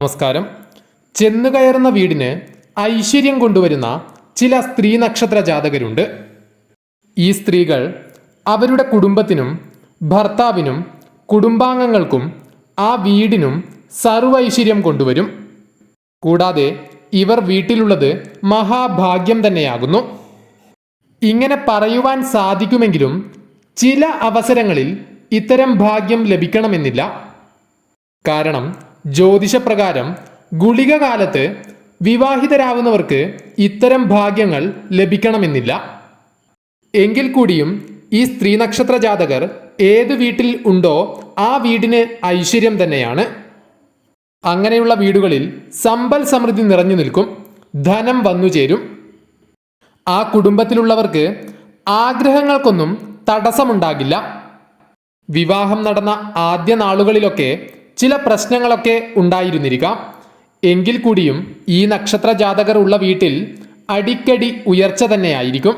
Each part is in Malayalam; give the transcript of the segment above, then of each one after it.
നമസ്കാരം. ചെന്നുകയറുന്ന വീടിന് ഐശ്വര്യം കൊണ്ടുവരുന്ന ചില സ്ത്രീ നക്ഷത്ര ജാതകരുണ്ട്. ഈ സ്ത്രീകൾ അവരുടെ കുടുംബത്തിനും ഭർത്താവിനും കുടുംബാംഗങ്ങൾക്കും ആ വീടിനും സർവൈശ്വര്യം കൊണ്ടുവരും. കൂടാതെ ഇവർ വീട്ടിലുള്ളത് മഹാഭാഗ്യം തന്നെയാകുന്നു. ഇങ്ങനെ പറയുവാൻ സാധിക്കുമെങ്കിലും ചില അവസരങ്ങളിൽ ഇത്തരം ഭാഗ്യം ലഭിക്കണമെന്നില്ല. കാരണം ജ്യോതിഷപ്രകാരം ഗുളിക കാലത്ത് വിവാഹിതരാകുന്നവർക്ക് ഇത്തരം ഭാഗ്യങ്ങൾ ലഭിക്കണമെന്നില്ല. എങ്കിൽ കൂടിയും ഈ സ്ത്രീ നക്ഷത്ര ജാതകർ ഏത് വീട്ടിൽ ഉണ്ടോ ആ വീടിന് ഐശ്വര്യം തന്നെയാണ്. അങ്ങനെയുള്ള വീടുകളിൽ സമ്പൽ സമൃദ്ധി നിറഞ്ഞു നിൽക്കും ധനം വന്നു ചേരും. ആ കുടുംബത്തിലുള്ളവർക്ക് ആഗ്രഹങ്ങൾക്കൊന്നും തടസ്സമുണ്ടാകില്ല. വിവാഹം നടന്ന ആദ്യ നാളുകളിലൊക്കെ ചില പ്രശ്നങ്ങളൊക്കെ ഉണ്ടായിരുന്നിരിക്കാം. എങ്കിൽ കൂടിയും ഈ നക്ഷത്ര ജാതകർ ഉള്ള വീട്ടിൽ അടിക്കടി ഉയർച്ച തന്നെയായിരിക്കും.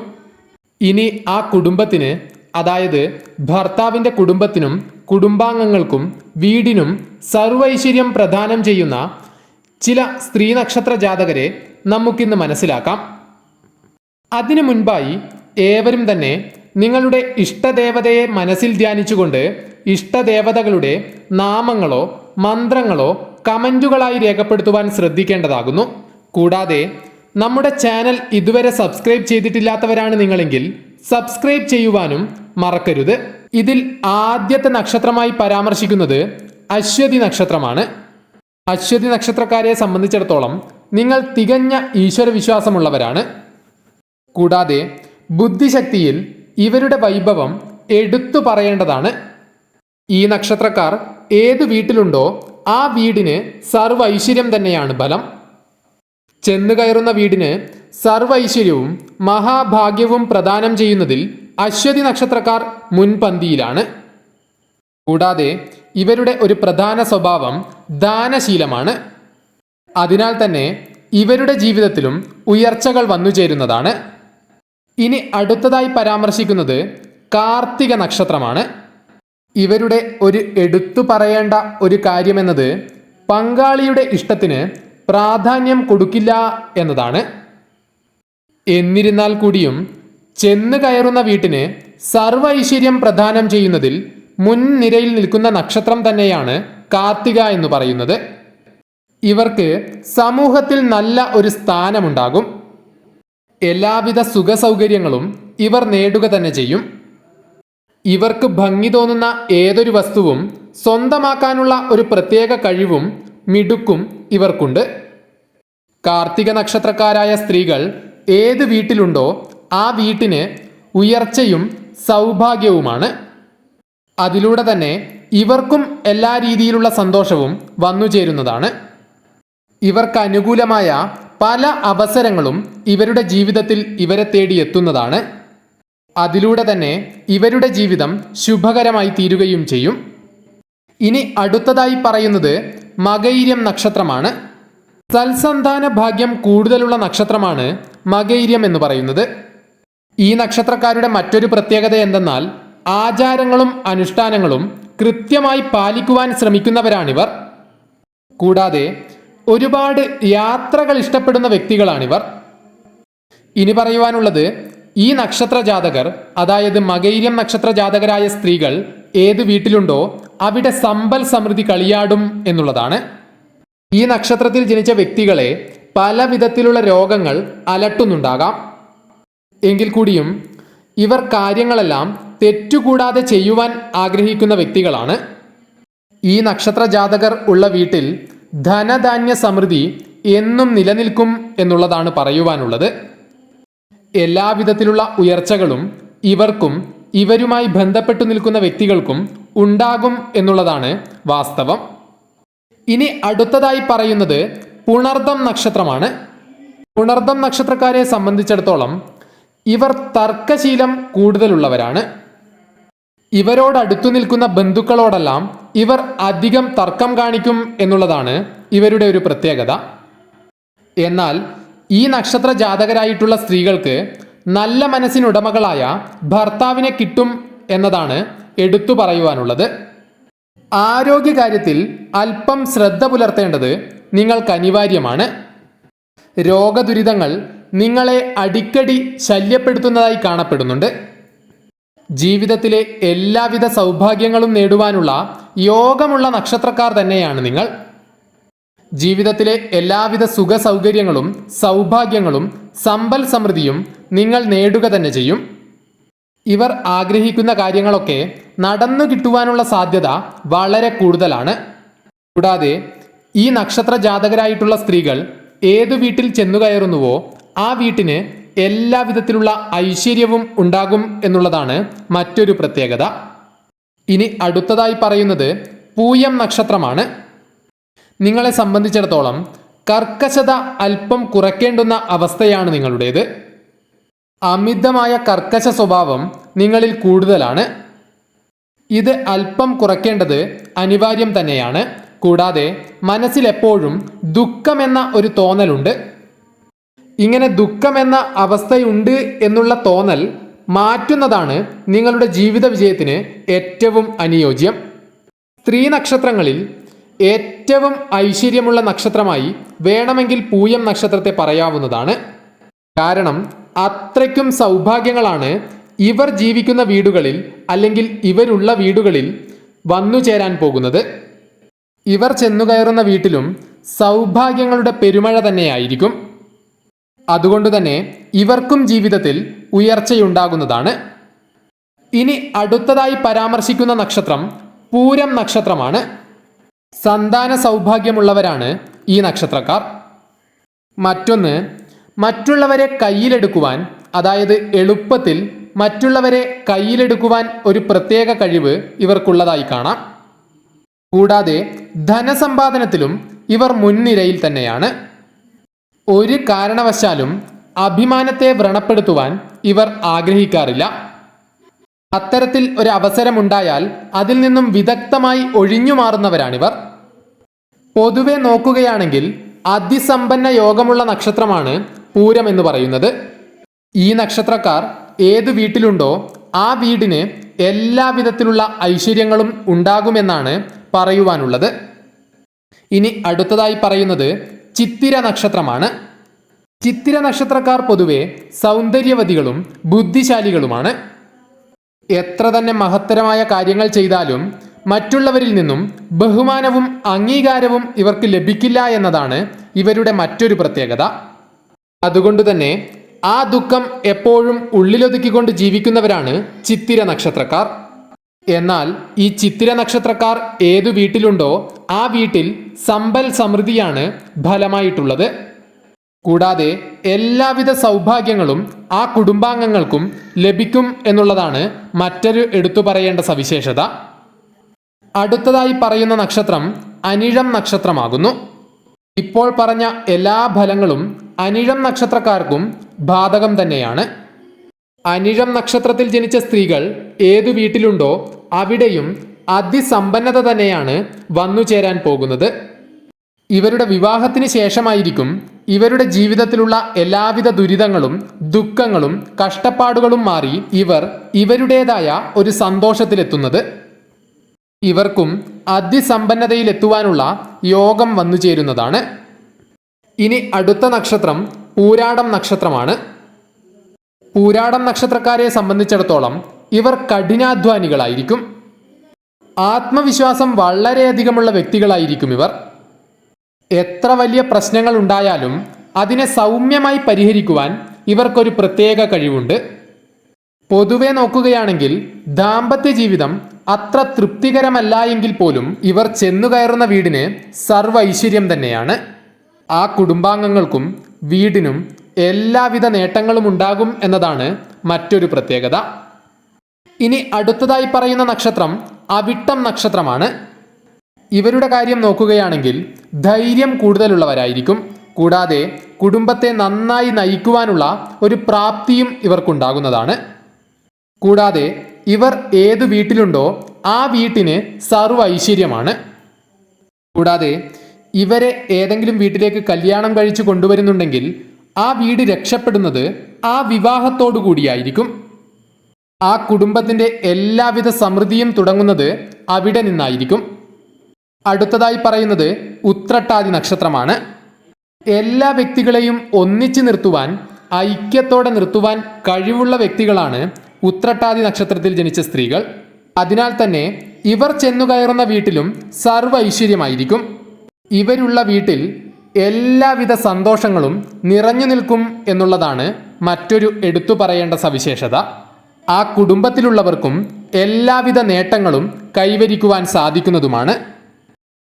ഇനി ആ കുടുംബത്തിന് അതായത് ഭർത്താവിന്റെ കുടുംബത്തിനും കുടുംബാംഗങ്ങൾക്കും വീടിനും സർവൈശ്വര്യം പ്രദാനം ചെയ്യുന്ന ചില സ്ത്രീ നക്ഷത്ര ജാതകരെ നമുക്കിന്ന് മനസ്സിലാക്കാം. അതിനു മുൻപായി ഏവരും തന്നെ നിങ്ങളുടെ ഇഷ്ടദേവതയെ മനസ്സിൽ ധ്യാനിച്ചുകൊണ്ട് ഇഷ്ടദേവതകളുടെ നാമങ്ങളോ മന്ത്രങ്ങളോ കമന്റുകളായി രേഖപ്പെടുത്തുവാൻ ശ്രദ്ധിക്കേണ്ടതാകുന്നു. കൂടാതെ നമ്മുടെ ചാനൽ ഇതുവരെ സബ്സ്ക്രൈബ് ചെയ്തിട്ടില്ലാത്തവരാണ് നിങ്ങളെങ്കിൽ സബ്സ്ക്രൈബ് ചെയ്യുവാനും മറക്കരുത്. ഇതിൽ ആദ്യത്തെ നക്ഷത്രമായി പരാമർശിക്കുന്നത് അശ്വതി നക്ഷത്രമാണ്. അശ്വതി നക്ഷത്രക്കാരെ സംബന്ധിച്ചിടത്തോളം നിങ്ങൾ തികഞ്ഞ ഈശ്വരവിശ്വാസമുള്ളവരാണ്. കൂടാതെ ബുദ്ധിശക്തിയിൽ ഇവരുടെ വൈഭവം എടുത്തു പറയേണ്ടതാണ്. ഈ നക്ഷത്രക്കാർ ഏത് വീട്ടിലുണ്ടോ ആ വീടിന് സർവ ഐശ്വര്യം തന്നെയാണ് ബലം. ചെന്നു കയറുന്ന വീടിന് സർവ ഐശ്വര്യവും മഹാഭാഗ്യവും പ്രദാനം ചെയ്യുന്നതിൽ അശ്വതി നക്ഷത്രക്കാർ മുൻപന്തിയിലാണ്. കൂടാതെ ഇവരുടെ ഒരു പ്രധാന സ്വഭാവം ദാനശീലമാണ്. അതിനാൽ തന്നെ ഇവരുടെ ജീവിതത്തിലും ഉയർച്ചകൾ വന്നു ചേരുന്നതാണ്. ഇനി അടുത്തതായി പരാമർശിക്കുന്നത് കാർത്തിക നക്ഷത്രമാണ്. ഇവരുടെ ഒരു എടുത്തു പറയേണ്ട ഒരു കാര്യമെന്നത് പങ്കാളിയുടെ ഇഷ്ടത്തിന് പ്രാധാന്യം കൊടുക്കില്ല എന്നതാണ്. എന്നിരുന്നാൽ കൂടിയും ചെന്ന് കയറുന്ന വീട്ടിന് സർവ ഐശ്വര്യം പ്രദാനം ചെയ്യുന്നതിൽ മുൻനിരയിൽ നിൽക്കുന്ന നക്ഷത്രം തന്നെയാണ് കാർത്തിക എന്ന് പറയുന്നത്. ഇവർക്ക് സമൂഹത്തിൽ നല്ല ഒരു സ്ഥാനമുണ്ടാകും. എല്ലാവിധ സുഖസൗകര്യങ്ങളും ഇവർ നേടുക തന്നെ ചെയ്യും. ഇവർക്ക് ഭംഗി തോന്നുന്ന ഏതൊരു വസ്തുവും സ്വന്തമാക്കാനുള്ള ഒരു പ്രത്യേക കഴിവും മിടുക്കും ഇവർക്കുണ്ട്. കാർത്തിക നക്ഷത്രക്കാരായ സ്ത്രീകൾ ഏത് വീട്ടിലുണ്ടോ ആ വീട്ടിന് ഉയർച്ചയും സൗഭാഗ്യവുമാണ്. അതിലൂടെ തന്നെ ഇവർക്കും എല്ലാ രീതിയിലുള്ള സന്തോഷവും വന്നു ചേരുന്നതാണ്. ഇവർക്ക് അനുകൂലമായ പല അവസരങ്ങളും ഇവരുടെ ജീവിതത്തിൽ ഇവരെ തേടി എത്തുന്നതാണ് അതിലൂടെ തന്നെ ഇവരുടെ ജീവിതം ശുഭകരമായി തീരുകയും ചെയ്യും. ഇനി അടുത്തതായി പറയുന്നത് മകൈര്യം നക്ഷത്രമാണ്. സൽസന്താന ഭാഗ്യം കൂടുതലുള്ള നക്ഷത്രമാണ് മകൈര്യം എന്ന് പറയുന്നത്. ഈ നക്ഷത്രക്കാരുടെ മറ്റൊരു പ്രത്യേകത എന്തെന്നാൽ ആചാരങ്ങളും അനുഷ്ഠാനങ്ങളും കൃത്യമായി പാലിക്കുവാൻ ശ്രമിക്കുന്നവരാണിവർ. കൂടാതെ ഒരുപാട് യാത്രകൾ ഇഷ്ടപ്പെടുന്ന വ്യക്തികളാണിവർ. ഇനി പറയുവാനുള്ളത് ഈ നക്ഷത്ര ജാതകർ അതായത് മകൈര്യം നക്ഷത്ര ജാതകരായ സ്ത്രീകൾ ഏത് വീട്ടിലുണ്ടോ അവിടെ സമ്പൽ സമൃദ്ധി കളിയാടും എന്നുള്ളതാണ്. ഈ നക്ഷത്രത്തിൽ ജനിച്ച വ്യക്തികളെ പല വിധത്തിലുള്ള രോഗങ്ങൾ അലട്ടുന്നുണ്ടാകാം. എങ്കിൽ കൂടിയും ഇവർ കാര്യങ്ങളെല്ലാം തെറ്റുകൂടാതെ ചെയ്യുവാൻ ആഗ്രഹിക്കുന്ന വ്യക്തികളാണ്. ഈ നക്ഷത്ര ജാതകർ ഉള്ള വീട്ടിൽ ധനധാന്യ സമൃദ്ധി എന്നും നിലനിൽക്കും എന്നുള്ളതാണ് പറയുവാനുള്ളത്. എല്ലാവിധത്തിലുള്ള ഉയർച്ചകളും ഇവർക്കും ഇവരുമായി ബന്ധപ്പെട്ടു നിൽക്കുന്ന വ്യക്തികൾക്കും ഉണ്ടാകും എന്നുള്ളതാണ് വാസ്തവം. ഇനി അടുത്തതായി പറയുന്നത് പുണർദം നക്ഷത്രമാണ്. പുണർദം നക്ഷത്രക്കാരെ സംബന്ധിച്ചിടത്തോളം ഇവർ തർക്കശീലം കൂടുതലുള്ളവരാണ്. ഇവരോടടുത്തു നിൽക്കുന്ന ബന്ധുക്കളോടെല്ലാം ഇവർ അധികം തർക്കം കാണിക്കും എന്നുള്ളതാണ് ഇവരുടെ ഒരു പ്രത്യേകത. എന്നാൽ ഈ നക്ഷത്ര ജാതകരായിട്ടുള്ള സ്ത്രീകൾക്ക് നല്ല മനസ്സിനുടമകളായ ഭർത്താവിനെ കിട്ടും എന്നതാണ് എടുത്തു പറയുവാനുള്ളത്. ആരോഗ്യകാര്യത്തിൽ അല്പം ശ്രദ്ധ പുലർത്തേണ്ടത് നിങ്ങൾക്ക് അനിവാര്യമാണ്. രോഗദുരിതങ്ങൾ നിങ്ങളെ അടിക്കടി ശല്യപ്പെടുത്തുന്നതായി കാണപ്പെടുന്നുണ്ട്. ജീവിതത്തിലെ എല്ലാവിധ സൗഭാഗ്യങ്ങളും നേടുവാനുള്ള യോഗമുള്ള നക്ഷത്രക്കാർ തന്നെയാണ് നിങ്ങൾ. ജീവിതത്തിലെ എല്ലാവിധ സുഖ സൗകര്യങ്ങളും സൗഭാഗ്യങ്ങളും സമ്പൽ സമൃദ്ധിയും നിങ്ങൾ നേടുക തന്നെ ചെയ്യും. ഇവർ ആഗ്രഹിക്കുന്ന കാര്യങ്ങളൊക്കെ നടന്നു കിട്ടുവാനുള്ള സാധ്യത വളരെ കൂടുതലാണ്. കൂടാതെ ഈ നക്ഷത്ര ജാതകരായിട്ടുള്ള സ്ത്രീകൾ ഏതു വീട്ടിൽ ചെന്നു കയറുന്നുവോ ആ വീട്ടിന് എല്ലാവിധത്തിലുള്ള ഐശ്വര്യവും ഉണ്ടാകും എന്നുള്ളതാണ് മറ്റൊരു പ്രത്യേകത. ഇനി അടുത്തതായി പറയുന്നത് പൂയം നക്ഷത്രമാണ്. നിങ്ങളെ സംബന്ധിച്ചിടത്തോളം കർക്കശത അല്പം കുറയ്ക്കേണ്ടുന്ന അവസ്ഥയാണ് നിങ്ങളുടേത്. അമിതമായ കർക്കശ സ്വഭാവം നിങ്ങളിൽ കൂടുതലാണ്. ഇത് അല്പം കുറയ്ക്കേണ്ടത് അനിവാര്യം തന്നെയാണ്. കൂടാതെ മനസ്സിലെപ്പോഴും ദുഃഖമെന്ന ഒരു തോന്നലുണ്ട്. ഇങ്ങനെ ദുഃഖമെന്ന അവസ്ഥയുണ്ട് എന്നുള്ള തോന്നൽ മാറ്റുന്നതാണ് നിങ്ങളുടെ ജീവിത വിജയത്തിന് ഏറ്റവും അനുയോജ്യം. സ്ത്രീ നക്ഷത്രങ്ങളിൽ ഏറ്റവും ഐശ്വര്യമുള്ള നക്ഷത്രമായി വേണമെങ്കിൽ പൂയം നക്ഷത്രത്തെ പറയാവുന്നതാണ്. കാരണം അത്രയ്ക്കും സൗഭാഗ്യങ്ങളാണ് ഇവർ ജീവിക്കുന്ന വീടുകളിൽ അല്ലെങ്കിൽ ഇവരുള്ള വീടുകളിൽ വന്നു ചേരാൻ പോകുന്നത്. ഇവർ ചെന്നുകയറുന്ന വീട്ടിലും സൗഭാഗ്യങ്ങളുടെ പെരുമഴ തന്നെയായിരിക്കും. അതുകൊണ്ട് തന്നെ ഇവർക്കും ജീവിതത്തിൽ ഉയർച്ചയുണ്ടാകുന്നതാണ്. ഇനി അടുത്തതായി പരാമർശിക്കുന്ന നക്ഷത്രം പൂരം നക്ഷത്രമാണ്. സന്താന സൗഭാഗ്യമുള്ളവരാണ് ഈ നക്ഷത്രക്കാർ. മറ്റൊന്ന് മറ്റുള്ളവരെ കയ്യിലെടുക്കുവാൻ അതായത് എളുപ്പത്തിൽ മറ്റുള്ളവരെ കയ്യിലെടുക്കുവാൻ ഒരു പ്രത്യേക കഴിവ് ഇവർക്കുള്ളതായി കാണാം. കൂടാതെ ധനസമ്പാദനത്തിലും ഇവർ മുൻനിരയിൽ തന്നെയാണ്. ഒരു കാരണവശാലും അഭിമാനത്തെ വ്രണപ്പെടുത്തുവാൻ ഇവർ ആഗ്രഹിക്കാറില്ല. അത്തരത്തിൽ ഒരു അവസരമുണ്ടായാൽ അതിൽ നിന്നും വിദഗ്ധമായി ഒഴിഞ്ഞു മാറുന്നവരാണിവർ. പൊതുവെ നോക്കുകയാണെങ്കിൽ അതിസമ്പന്ന യോഗമുള്ള നക്ഷത്രമാണ് പൂരം എന്ന് പറയുന്നത്. ഈ നക്ഷത്രക്കാർ ഏത് വീട്ടിലുണ്ടോ ആ വീടിന് എല്ലാവിധത്തിലുള്ള ഐശ്വര്യങ്ങളും ഉണ്ടാകുമെന്നാണ് പറയുവാനുള്ളത്. ഇനി അടുത്തതായി പറയുന്നത് ചിത്തിര നക്ഷത്രമാണ്. ചിത്തിര നക്ഷത്രക്കാർ പൊതുവെ സൗന്ദര്യവതികളും ബുദ്ധിശാലികളുമാണ്. എത്ര തന്നെ മഹത്തരമായ കാര്യങ്ങൾ ചെയ്താലും മറ്റുള്ളവരിൽ നിന്നും ബഹുമാനവും അംഗീകാരവും ഇവർക്ക് ലഭിക്കില്ല എന്നതാണ് ഇവരുടെ മറ്റൊരു പ്രത്യേകത. അതുകൊണ്ട് തന്നെ ആ ദുഃഖം എപ്പോഴും ഉള്ളിലൊതുക്കിക്കൊണ്ട് ജീവിക്കുന്നവരാണ് ചിത്തിര നക്ഷത്രക്കാർ. എന്നാൽ ഈ ചിത്തിര നക്ഷത്രക്കാർ ഏതു വീട്ടിലുണ്ടോ ആ വീട്ടിൽ സമ്പൽ സമൃദ്ധിയാണ് ഫലമായിട്ടുള്ളത്. കൂടാതെ എല്ലാവിധ സൗഭാഗ്യങ്ങളും ആ കുടുംബാംഗങ്ങൾക്കും ലഭിക്കും എന്നുള്ളതാണ് മറ്റൊരു എടുത്തു പറയേണ്ട സവിശേഷത. അടുത്തതായി പറയുന്ന നക്ഷത്രം അനിഴം നക്ഷത്രമാകുന്നു. ഇപ്പോൾ പറഞ്ഞ എല്ലാ ഫലങ്ങളും അനിഴം നക്ഷത്രക്കാർക്കും ബാധകം തന്നെയാണ്. അനിഴം നക്ഷത്രത്തിൽ ജനിച്ച സ്ത്രീകൾ ഏതു വീട്ടിലുണ്ടോ അവിടെയും അതിസമ്പന്നത തന്നെയാണ് വന്നു ചേരാൻ പോകുന്നത്. ഇവരുടെ വിവാഹത്തിന് ശേഷമായിരിക്കും ഇവരുടെ ജീവിതത്തിലുള്ള എല്ലാവിധ ദുരിതങ്ങളും ദുഃഖങ്ങളും കഷ്ടപ്പാടുകളും മാറി ഇവർ ഇവരുടേതായ ഒരു സന്തോഷത്തിലെത്തുന്നത്. ഇവർക്കും അതിസമ്പന്നതയിലെത്തുവാനുള്ള യോഗം വന്നു ചേരുന്നതാണ്. ഇനി അടുത്ത നക്ഷത്രം പൂരാടം നക്ഷത്രമാണ്. പൂരാടം നക്ഷത്രക്കാരെ സംബന്ധിച്ചിടത്തോളം ഇവർ കഠിനാധ്വാനികളായിരിക്കും. ആത്മവിശ്വാസം വളരെയധികമുള്ള വ്യക്തികളായിരിക്കും ഇവർ. എത്ര വലിയ പ്രശ്നങ്ങൾ ഉണ്ടായാലും അതിനെ സൗമ്യമായി പരിഹരിക്കുവാൻ ഇവർക്കൊരു പ്രത്യേക കഴിവുണ്ട്. പൊതുവെ നോക്കുകയാണെങ്കിൽ ദാമ്പത്യ ജീവിതം അത്ര തൃപ്തികരമല്ല എങ്കിൽ പോലും ഇവർ ചെന്നു കയറുന്ന വീടിന് സർവ ഐശ്വര്യം തന്നെയാണ്. ആ കുടുംബാംഗങ്ങൾക്കും വീടിനും എല്ലാവിധ നേട്ടങ്ങളും ഉണ്ടാകും എന്നതാണ് മറ്റൊരു പ്രത്യേകത. ഇനി അടുത്തതായി പറയുന്ന നക്ഷത്രം അവിട്ടം നക്ഷത്രമാണ്. ഇവരുടെ കാര്യം നോക്കുകയാണെങ്കിൽ ധൈര്യം കൂടുതലുള്ളവരായിരിക്കും. കൂടാതെ കുടുംബത്തെ നന്നായി നയിക്കുവാനുള്ള ഒരു പ്രാപ്തിയും ഇവർക്കുണ്ടാകുന്നതാണ്. കൂടാതെ ഇവർ ഏത് വീട്ടിലുണ്ടോ ആ വീട്ടിന് സർവ ഐശ്വര്യമാണ് കൂടാതെ ഇവരെ ഏതെങ്കിലും വീട്ടിലേക്ക് കല്യാണം കഴിച്ചു കൊണ്ടുവരുന്നുണ്ടെങ്കിൽ ആ വീട് രക്ഷപ്പെടുന്നത് ആ വിവാഹത്തോടു കൂടിയായിരിക്കും. ആ കുടുംബത്തിന്റെ എല്ലാവിധ സമൃദ്ധിയും തുടങ്ങുന്നത് അവിടെ നിന്നായിരിക്കും. അടുത്തതായി പറയുന്നത് ഉത്രട്ടാതി നക്ഷത്രമാണ്. എല്ലാ വ്യക്തികളെയും ഒന്നിച്ചു നിർത്തുവാൻ ഐക്യത്തോടെ നിർത്തുവാൻ കഴിവുള്ള വ്യക്തികളാണ് ഉത്രട്ടാതി നക്ഷത്രത്തിൽ ജനിച്ച സ്ത്രീകൾ. അതിനാൽ തന്നെ ഇവർ ചെന്നുകയറുന്ന വീട്ടിലും സർവ ഐശ്വര്യമായിരിക്കും. ഇവരുള്ള വീട്ടിൽ എല്ലാവിധ സന്തോഷങ്ങളും നിറഞ്ഞു നിൽക്കും എന്നുള്ളതാണ് മറ്റൊരു എടുത്തു പറയേണ്ട സവിശേഷത. ആ കുടുംബത്തിലുള്ളവർക്കും എല്ലാവിധ നേട്ടങ്ങളും കൈവരിക്കുവാൻ സാധിക്കുന്നതുമാണ്.